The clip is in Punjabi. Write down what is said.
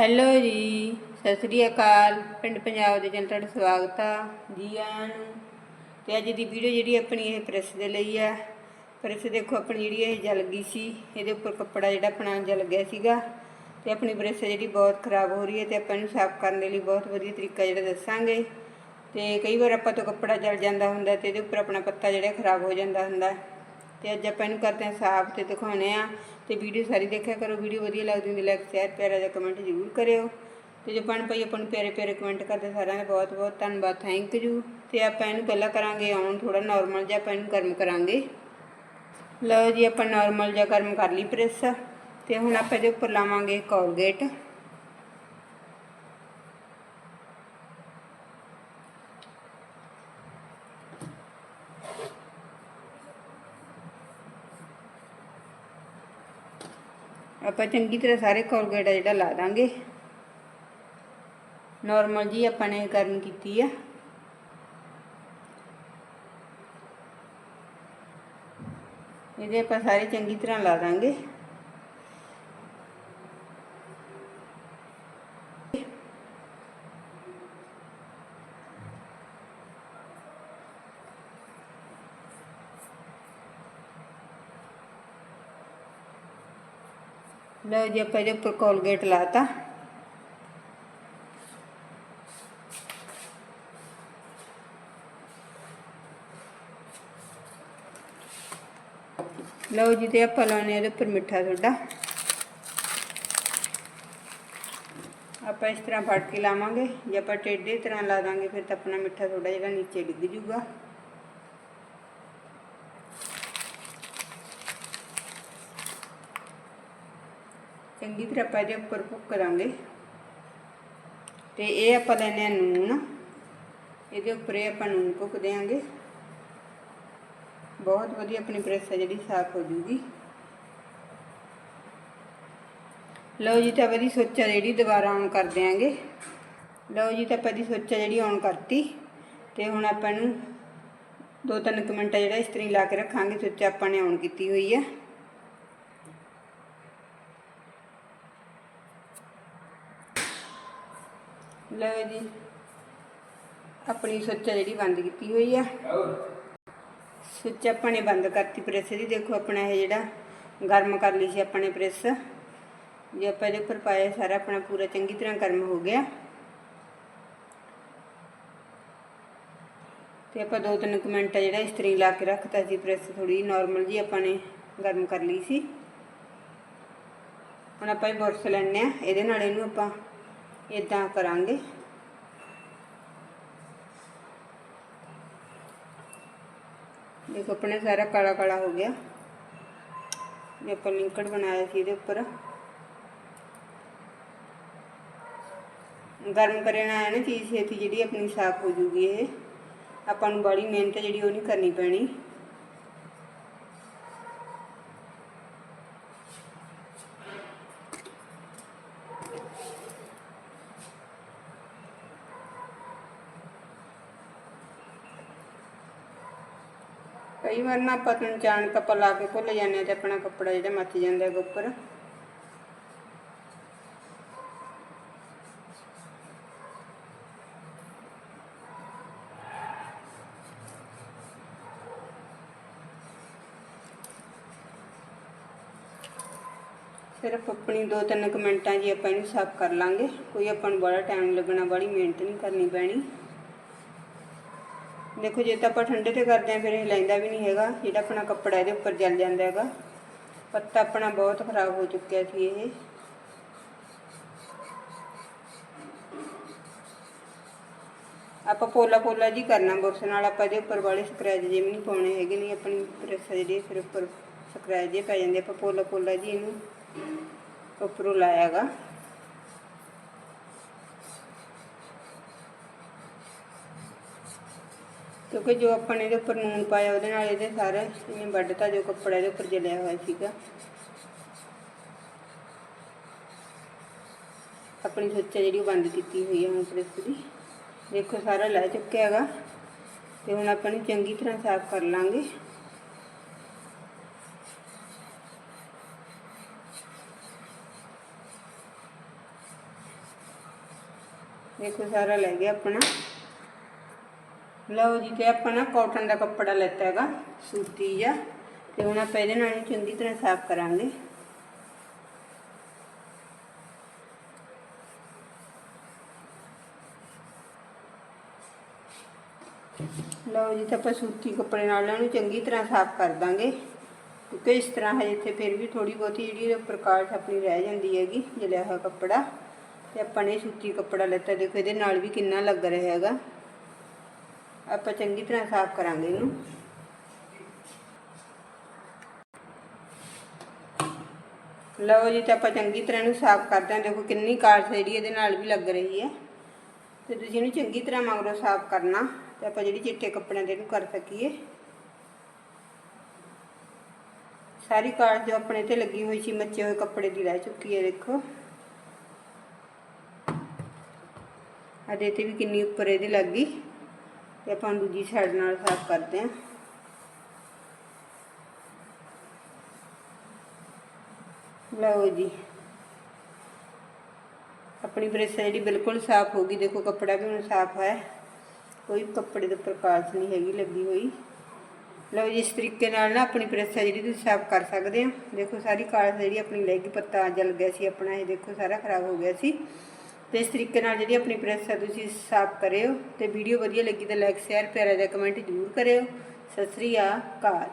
ਹੈਲੋ ਜੀ, ਸਤਿ ਸ੍ਰੀ ਅਕਾਲ। ਪਿੰਡ ਪੰਜਾਬ ਦੇ ਚੈਨਲ ਤੁਹਾਡਾ ਸਵਾਗਤ ਆ ਜੀ ਆਇਆਂ ਨੂੰ। ਤੇ ਅੱਜ ਦੀ ਵੀਡੀਓ ਜਿਹੜੀ ਆਪਣੀ ਇਹ ਪ੍ਰੈਸ ਦੇ ਲਈ ਆ। ਪ੍ਰੈਸ ਦੇਖੋ ਆਪਣੀ ਜਿਹੜੀ ਇਹ ਜਲ ਗਈ ਸੀ, ਇਹਦੇ ਉੱਪਰ ਕੱਪੜਾ ਜਿਹੜਾ ਆਪਣਾ ਜਲ ਗਿਆ ਸੀਗਾ। ਤੇ ਆਪਣੀ ਪ੍ਰੈਸ ਜਿਹੜੀ ਬਹੁਤ ਖਰਾਬ ਹੋ ਰਹੀ ਹੈ ਤੇ ਆਪਾਂ ਇਹਨੂੰ ਸਾਫ਼ ਕਰਨ ਦੇ ਲਈ ਬਹੁਤ ਵਧੀਆ ਤਰੀਕਾ ਜਿਹੜਾ ਦੱਸਾਂਗੇ। ਤੇ ਕਈ ਵਾਰ ਆਪਾਂ ਤੋਂ ਕੱਪੜਾ ਜਲ ਜਾਂਦਾ ਹੁੰਦਾ ਤੇ ਇਹਦੇ ਉੱਪਰ ਆਪਣਾ ਪੱਤਾ ਜਿਹੜਾ ਖਰਾਬ ਹੋ ਜਾਂਦਾ ਹੁੰਦਾ। ਤੇ ਅੱਜ ਆਪਾਂ ਇਹਨੂੰ ਕਰਦੇ ਹਾਂ ਸਾਫ਼ ਤੇ ਦਿਖਾਉਣੇ ਆ ਤੇ ਵੀਡੀਓ ਸਾਰੀ ਦੇਖਿਆ ਕਰੋ, ਵੀਡੀਓ ਵਧੀਆ ਲੱਗਦੀ ਹੁੰਦੀ ਲਾਈਕ ਸ਼ੇਅਰ ਪਿਆਰਾ ਜਿਹਾ ਕਮੈਂਟ ਜ਼ਰੂਰ ਕਰਿਓ। ਤੇ ਜੋ ਪਣ ਭਾਈ ਆਪਾਂ ਨੂੰ ਪਿਆਰੇ ਪਿਆਰੇ ਕਮੈਂਟ ਕਰਦੇ ਸਾਰਿਆਂ ਦਾ ਬਹੁਤ ਬਹੁਤ ਧੰਨਵਾਦ ਥੈਂਕ ਯੂ ਤੇ ਆਪਾਂ ਇਹਨੂੰ ਪਹਿਲਾਂ ਕਰਾਂਗੇ ਆਉਣ ਥੋੜਾ ਨਾਰਮਲ ਜਿਹਾ ਆਪਾਂ ਇਹਨੂੰ ਗਰਮ ਕਰਾਂਗੇ। ਲਓ ਜੀ, ਆਪਾਂ ਨਾਰਮਲ ਜਿਹਾ ਗਰਮ ਕਰ ਲਈ ਪ੍ਰੈਸ ਤੇ ਹੁਣ ਆਪਾਂ ਇਹਦੇ ਉੱਪਰ ਲਾਵਾਂਗੇ ਕੋਲਗੇਟ ਆਪਾਂ ਚੰਗੀ ਤਰ੍ਹਾਂ ਸਾਰੇ ਕੋਲਗੇਟ ਆ ਜਿਹੜਾ ਲਾ ਦਾਂਗੇ। ਨਾਰਮਲ ਜੀ ਆਪਾਂ ਨੇ ਕਰਨ ਕੀਤੀ ਆ। ਇਹਦੇ ਆਪਾਂ ਸਾਰੇ ਚੰਗੀ ਤਰ੍ਹਾਂ ਲਾ ਦਾਂਗੇ। ਲਓ ਜੀ ਆਪਾਂ ਇਹਦੇ ਉੱਪਰ ਕੋਲਗੇਟ ਲਾਤਾ ਲਓ ਜੀ ਤੇ ਆਪਾਂ ਲਾਉਣੇ ਇਹਦੇ ਉੱਪਰ ਮਿੱਠਾ ਸੋਡਾ ਆਪਾਂ ਇਸ ਤਰ੍ਹਾਂ ਫੜ ਕੇ ਲਾਵਾਂਗੇ ਜੇ ਆਪਾਂ ਟੇਢੇ ਤਰ੍ਹਾਂ ਲਾ ਦਾਂਗੇ ਫਿਰ ਤਾਂ ਆਪਣਾ ਮਿੱਠਾ ਸੋਡਾ ਜਿਹੜਾ ਨੀਚੇ ਡਿੱਗ ਜੂਗਾ ਚੰਗੀ ਤਰ੍ਹਾਂ ਆਪਾਂ ਇਹਦੇ ਉੱਪਰ ਭੁੱਕ ਕਰਾਂਗੇ। ਤੇ ਇਹ ਆਪਾਂ ਲੈਣੇ ਆ ਨੂਨ ਇਹਦੇ ਉੱਪਰ ਇਹ ਆਪਾਂ ਨੂਨ ਭੁੱਕ ਦੇਾਂਗੇ ਬਹੁਤ ਵਧੀਆ ਆਪਣੀ ਪ੍ਰੈਸ ਹੈ ਜਿਹੜੀ, ਸਾਫ਼ ਹੋ ਜੂਗੀ। ਲਓ ਜੀ, ਤਾਂ ਆਪਾਂ ਦੀ ਸੋਚਾ ਜਿਹੜੀ ਦੁਬਾਰਾ ਆਨ ਕਰ ਦਿਆਂਗੇ। ਲਓ ਜੀ, ਤਾਂ ਆਪਾਂ ਦੀ ਸੋਚਾ ਜਿਹੜੀ ਆਨ ਕਰਤੀ। ਤੇ ਹੁਣ ਆਪਾਂ ਨੂੰ ਦੋ ਤਿੰਨ ਕੁ ਮਿੰਟ ਜਿਹੜਾ ਇਸ ਤਰ੍ਹਾਂ ਹੀ ਲਾ ਕੇ ਰੱਖਾਂਗੇ, ਸੋਚਾ ਆਪਾਂ ਨੇ ਆਨ ਕੀਤੀ ਹੋਈ ਹੈ ਲਓ ਜੀ, ਆਪਣੀ ਸੋਚਾ ਜਿਹੜੀ ਬੰਦ ਕੀਤੀ ਹੋਈ ਆ। ਸੁੱਚ ਆਪਾਂ ਨੇ ਬੰਦ ਕਰਤੀ ਪ੍ਰੈਸ ਦੀ। ਦੇਖੋ ਆਪਣਾ ਇਹ ਜਿਹੜਾ ਗਰਮ ਕਰ ਲਈ ਸੀ ਆਪਾਂ ਨੇ ਪ੍ਰੈਸ। ਜੇ ਆਪਾਂ ਇਹਦੇ ਉੱਪਰ ਪਾਇਆ, ਸਾਰਾ ਆਪਣਾ ਪੂਰਾ ਚੰਗੀ ਤਰ੍ਹਾਂ ਗਰਮ ਹੋ ਗਿਆ। ਤੇ ਆਪਾਂ ਦੋ ਤਿੰਨ ਕੁ ਮਿੰਟ ਜਿਹੜਾ ਇਸ ਤਰ੍ਹਾਂ ਹੀ ਲਾ ਕੇ ਰੱਖਤਾ ਸੀ ਪ੍ਰੈਸ ਥੋੜੀ ਨਾਰਮਲ ਜੀ ਆਪਾਂ ਨੇ ਗਰਮ ਕਰ ਲਈ ਸੀ। ਹੁਣ ਆਪਾਂ ਇਹ ਬੁਰਸ਼ ਲੈਣੇ ਆ ਇਹਦੇ ਨਾਲ ਇਹਨੂੰ ਆਪਾਂ ਇਦਾਂ ਕਰਾਂਗੇ ਦੇਖੋ ਆਪਣੇ ਸਾਰਾ ਕਾਲਾ ਕਾਲਾ ਹੋ ਗਿਆ ਜੇ ਆਪਾਂ ਲਿੰਕੜ ਬਣਾਇਆ ਸੀ ਇਹਦੇ ਉੱਪਰ ਗਰਮ ਕਰਨਾ ਹੈ ਨਾ ਚੀਜ਼ ਛੇਤੀ ਜਿਹੜੀ ਆਪਣੀ ਸਾਫ਼ ਹੋ ਜੂਗੀ ਇਹ ਆਪਾਂ ਨੂੰ ਬੜੀ ਮਿਹਨਤ ਜਿਹੜੀ ਉਹ ਕਈ ਵਾਰ ਨਾ ਆਪਾਂ ਨੂੰ ਅਚਾਨਕ ਕੱਪੜਾ ਲਾ ਕੇ ਭੁੱਲ ਜਾਂਦੇ ਹਾਂ ਤੇ ਆਪਣਾ ਕੱਪੜਾ ਜਿਹੜਾ ਮੱਚ ਜਾਂਦਾ ਹੈ ਉੱਪਰ। ਸਿਰਫ ਆਪਣੀ ਦੋ ਤਿੰਨ ਕੁ ਮਿੰਟਾਂ ਜੀ ਆਪਾਂ ਇਹਨੂੰ ਸਾਫ਼ ਕਰ ਲਾਂਗੇ। ਕੋਈ ਆਪਾਂ ਨੂੰ ਬੜਾ ਟਾਈਮ ਲੱਗਣਾ ਬੜੀ ਮਿਹਨਤ ਨਹੀਂ ਕਰਨੀ ਪੈਣੀ। ਦੇਖੋ ਜੇ ਤਾਂ ਆਪਾਂ ਠੰਡੇ ਤੇ ਕਰਦੇ ਆਂ ਫਿਰ ਇਹ ਲੈਂਦਾ ਵੀ ਨਹੀਂ ਹੈਗਾ। ਜਿਹੜਾ ਆਪਣਾ ਕੱਪੜਾ ਇਹਦੇ ਉੱਪਰ ਜਲ ਜਾਂਦਾ ਹੈਗਾ। ਪੱਤਾ ਆਪਣਾ ਬਹੁਤ ਖਰਾਬ ਹੋ ਚੁੱਕਿਆ ਸੀ ਇਹ। ਆਪਾਂ ਪੋਲਾ ਪੋਲਾ ਜੀ ਕਰਨਾ ਬੁਰਸ਼ ਨਾਲ। ਆਪਾਂ ਇਹਦੇ ਉੱਪਰ ਵਾਲੇ ਸਕ੍ਰੈਚ ਜੇ ਵੀ ਨਹੀਂ ਪਾਉਣੇ ਹੈਗੇ, ਨਹੀਂ ਆਪਣੀ ਪ੍ਰੈਸ ਜਿਹੜੀ ਫਿਰ ਉੱਪਰ ਸਕ੍ਰੈਚ ਜੇ ਪੈ ਜਾਂਦੇ। ਆਪਾਂ ਪੋਲਾ ਪੋਲਾ ਜੀ ਇਹਨੂੰ ਉੱਪਰੋਂ ਲਾਇਆਗਾ ਕਿਉਂਕਿ ਜੋ ਆਪਾਂ ਨੇ ਇਹਦੇ ਉੱਪਰ ਨੂਨ ਪਾਇਆ, ਉਹਦੇ ਨਾਲ ਇਹਦੇ ਸਾਰੇ ਇਹਨੇ ਵੱਢਤਾ ਜੋ ਕੱਪੜਾ ਇਹਦੇ ਉੱਪਰ ਜਲਿਆ ਹੋਇਆ ਸੀਗਾ। ਆਪਣੀ ਸੁੱਚਾ ਜਿਹੜੀ ਉਹ ਬੰਦ ਕੀਤੀ ਹੋਈ ਹੈ ਹੁਣ ਪ੍ਰੈਸ ਦੀ। ਦੇਖੋ ਸਾਰਾ ਲੈ ਚੁੱਕਿਆ ਹੈਗਾ ਤੇ ਹੁਣ ਆਪਾਂ ਨੂੰ ਚੰਗੀ ਤਰ੍ਹਾਂ ਸਾਫ਼ ਕਰ ਲਾਂਗੇ। ਦੇਖੋ ਸਾਰਾ ਲੈ ਗਿਆ ਆਪਣਾ। ਲਓ ਜੀ ਤੇ ਆਪਾਂ ਨਾ ਕਾਟਨ ਦਾ ਕੱਪੜਾ ਲੈਤਾ ਹੈਗਾ ਸੂਤੀ ਜਿਹਾ ਤੇ ਹੁਣ ਆਪਾਂ ਇਹਦੇ ਨਾਲ ਇਹਨੂੰ ਚੰਗੀ ਤਰ੍ਹਾਂ ਸਾਫ਼ ਕਰਾਂਗੇ ਲਓ ਜੀ ਤਾਂ ਆਪਾਂ ਸੂਤੀ ਕੱਪੜੇ ਨਾਲ ਇਹਨੂੰ ਚੰਗੀ ਤਰ੍ਹਾਂ ਸਾਫ਼ ਕਰ ਦਾਂਗੇ ਕਿਉਂਕਿ ਇਸ ਤਰ੍ਹਾਂ ਹੈ ਜਿੱਥੇ ਫਿਰ ਵੀ ਥੋੜੀ ਬਹੁਤੀ ਜਿਹੜੀ ਇਹਦੇ ਉੱਪਰ ਕਾਲਟ ਆਪਣੀ ਰਹਿ ਜਾਂਦੀ ਹੈਗੀ ਜਲਿਆ ਹੋਇਆ ਕੱਪੜਾ ਤੇ ਆਪਾਂ ਨੇ ਸੂਤੀ ਕੱਪੜਾ ਲੈਤਾ ਦੇਖੋ ਇਹਦੇ ਨਾਲ ਵੀ ਕਿੰਨਾ ਲੱਗ ਰਿਹਾ ਹੈਗਾ ਆਪਾਂ ਚੰਗੀ ਤਰ੍ਹਾਂ ਸਾਫ਼ ਕਰਾਂਗੇ ਇਹਨੂੰ। ਲਓ ਜੀ, ਤਾਂ ਆਪਾਂ ਚੰਗੀ ਤਰ੍ਹਾਂ ਇਹਨੂੰ ਸਾਫ਼ ਕਰਦੇ ਹਾਂ। ਦੇਖੋ ਕਿੰਨੀ ਕਾਲਟ ਜਿਹੜੀ ਇਹਦੇ ਨਾਲ ਵੀ ਲੱਗ ਰਹੀ ਹੈ। ਤੇ ਤੁਸੀਂ ਇਹਨੂੰ ਚੰਗੀ ਤਰ੍ਹਾਂ ਮਗਰੋਂ ਸਾਫ਼ ਕਰਨਾ, ਤੇ ਆਪਾਂ ਜਿਹੜੀ ਚਿੱਟੇ ਕੱਪੜਿਆਂ ਦੇ ਇਹਨੂੰ ਕਰ ਸਕੀਏ। ਸਾਰੀ ਕਾਲਟ ਜੋ ਆਪਣੇ ਤੇ ਲੱਗੀ ਹੋਈ ਸੀ, ਮੱਚੇ ਹੋਏ ਕੱਪੜੇ ਦੀ ਰਹਿ ਚੁੱਕੀ ਹੈ, ਦੇਖੋ। ਅਦੇ ਤੇ ਵੀ ਕਿੰਨੀ ਉੱਪਰ ਇਹਦੀ ਲੱਗ ਗਈ। ਤੇ ਆਪਾਂ ਦੂਜੀ ਸਾਈਡ ਨਾਲ ਸਾਫ਼ ਕਰਦੇ ਹਾਂ। ਲਓ ਜੀ। ਆਪਣੀ ਪ੍ਰੈਸ ਜਿਹੜੀ ਬਿਲਕੁਲ ਸਾਫ਼ ਹੋ ਗਈ। ਦੇਖੋ ਕੱਪੜਾ ਵੀ ਹੁਣ ਸਾਫ਼ ਹੈ। ਕੋਈ ਕੱਪੜੇ ਦੇ ਉੱਪਰ ਕਾਲਸ ਨਹੀਂ ਹੈਗੀ, ਲੱਗੀ ਹੋਈ। ਲਓ ਜੀ, ਇਸ ਤਰੀਕੇ ਨਾਲ ਨਾ ਆਪਣੀ ਪ੍ਰੈਸ ਹੈ ਜਿਹੜੀ ਤੁਸੀਂ ਸਾਫ਼ ਕਰ ਸਕਦੇ ਹੋ। ਦੇਖੋ ਸਾਰੀ ਕਾਲਸ ਜਿਹੜੀ ਆਪਣੀ ਲੱਗੀ ਪੱਤਾ ਜਲ ਗਿਆ ਸੀ ਆਪਣਾ, ਇਹ ਦੇਖੋ ਸਾਰਾ ਖਰਾਬ ਹੋ ਗਿਆ ਸੀ। ਤੇ ਇਸ ਤਰੀਕੇ ਨਾਲ ਜਿਹੜੀ ਆਪਣੀ ਪ੍ਰੈਸ ਹੈ ਤੁਸੀਂ ਸਾਫ਼ ਕਰਿਓ ਤੇ ਵੀਡੀਓ ਵਧੀਆ ਲੱਗੀ ਤਾਂ ਲਾਈਕ ਸ਼ੇਅਰ ਪਿਆਰਾ ਜਿਹਾ ਕਮੈਂਟ ਜ਼ਰੂਰ ਕਰਿਓ। ਸਤਿ ਸ੍ਰੀ ਅਕਾਲ।